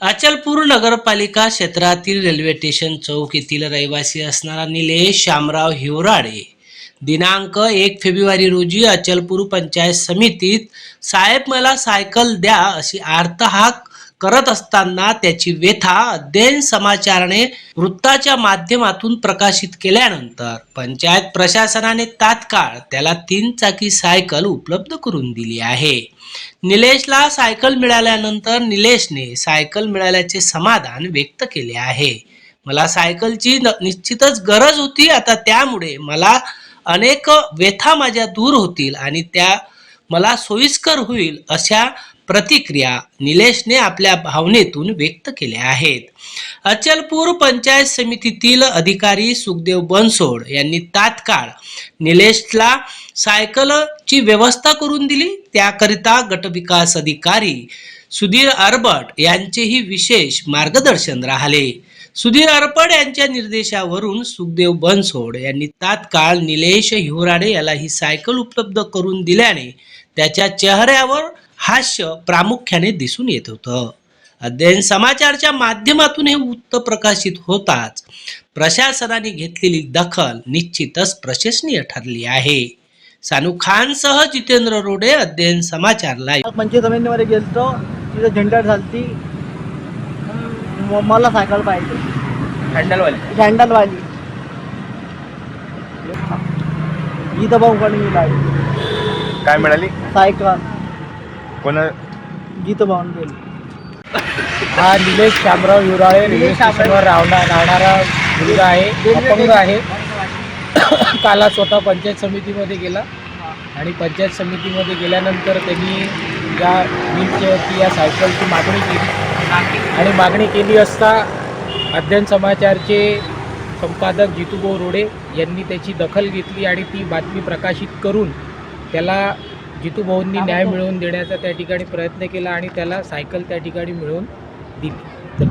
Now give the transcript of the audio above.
अचलपूर नगरपालिका क्षेत्रातील railway station चौक येथील रहिवासी असणारा निलेश शामराव हिवराडे. दिनांक एक फेब्रुवारी रोजी अचलपूर पंचायत समितीत साहेब मला सायकल द्या अशी आर्तहाक करत असताना त्याची व्यथा अध्ययन समाचाराने वृत्ताच्या माध्यमातून प्रकाशित केल्यानंतर पंचायत प्रशासनाने तात्काळ त्याला तीन चाकी सायकल उपलब्ध करून दिली आहे. निलेशला सायकल मिळाल्यानंतर निलेशने सायकल मिळाल्याचे समाधान व्यक्त केले आहे. मला सायकलची निश्चितच गरज होती आता त्यामुळे मला अनेक व्यथा माझ्या दूर होतील आणि त्या मला सोयीस्कर होईल अशा प्रतिक्रिया निलेशने आपल्या भावनेतून व्यक्त केल्या आहेत. अचलपूर पंचायत समितीतील अधिकारी सुखदेव बनसोड यांनी तात्काळ निलेशला सायकलची व्यवस्था करून दिली. त्याकरिता गटविकास अधिकारी सुधीर अरबट यांचेही विशेष मार्गदर्शन राहिले. सुधीर अरपड यांच्या निर्देशावरून सुखदेव बनसोड यांनी तात्काळ निलेश हिवराडे याला ही सायकल उपलब्ध करून दिल्याने त्याच्या चेहऱ्यावर हास्य प्रामुख्याने दिसून येत होतं. अध्ययन समाचारच्या माध्यमातून हे वृत्त प्रकाशित होताच प्रशासनाने घेतलेली दखल निश्चितच प्रशंसनीय ठरली आहे. सानू खानसह जितेंद्र रोडे अध्ययन समाचार लाईव्ह पंचायत समितीमध्ये गेलतो. तिथे झंडा झालती. मला सायकल पाहिजे. हँडलवाले हँडलवाली इथं भाऊ कडे काय मिळाली? सायकल. कोण गीत गेली हा निलेश शामराव युराळे रेल्वे. स्टेशनवर राहणारा मुलगा आहे अपंग आहे. काला स्वतः पंचायत समितीमध्ये गेला. आणि पंचायत समितीमध्ये गेल्यानंतर त्यांनी या व्हीलचेअरची या सायकलची मागणी केली. आणि मागणी केली असता अध्ययन समाचारचे संपादक जितूभाऊ रोडे यांनी त्याची दखल घेतली आणि ती बातमी प्रकाशित करून त्याला जितूभाऊंनी न्याय मिळवून देण्याचा त्या ठिकाणी प्रयत्न केला आणि त्याला सायकल त्या ठिकाणी मिळवून दिली.